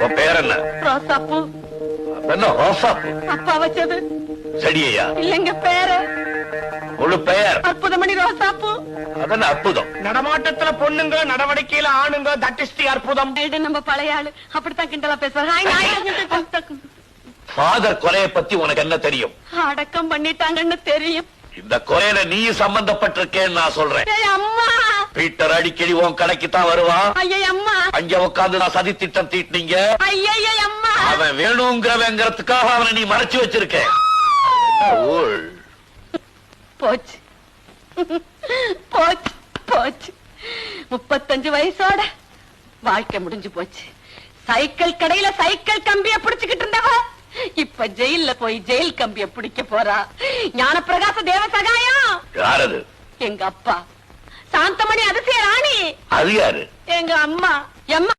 உன் பேர் என்ன ரோசாப்பூ. என்ன ரோசாப்பூ. அப்பா வச்சது. செடியையா? இல்லைங்க பேரு. முழு பெயர் அற்புதமணி ரோசாப்பூ. அதென்ன அற்புதம். நடமாட்டத்துல பொண்ணுங்க நடவடிக்கையில ஆணுங்க தட் இஸ் தி அற்புதம். நம்ம பழைய ஆளு. அப்படித்தான் கிண்டலா பேசுவாங்க. ஃபாதர் கொலையை பத்தி உனக்கு என்ன தெரியும்? அடக்கம் பண்ணிட்டாங்கன்னு தெரியும். இந்த கொலையில நீ சம்பந்தப்பட்டிருக்கேன்னு நான் சொல்றேன். ஏய், அம்மா! பீட்டர் அடிக்கடி உன் கடைக்கு தான் வருவான் அங்க உட்கார்ந்து நான் சதி திட்டம் தீட்டினீங்க அவன் வேணுங்கிறவங்கிறதுக்காக அவனை நீ மறைச்சு வச்சிருக்க? போச்சு. போச்சு போச்சு. முப்பத்தஞ்சு வயசோட வாழ்க்கை முடிஞ்சு போச்சு. சைக்கிள் கடையில சைக்கிள் கம்பிய பிடிச்சுக்கிட்டு இருந்தவ இப்ப ஜெயில்ல போய் ஜெயில் கம்பிய பிடிக்க போறா. ஞானப்பிரகாச தேவ சகாயம். யாரது எங்க அப்பா. சாந்தமணி அதிசய ராணி. அது யாரு? எங்க அம்மா. எம்மா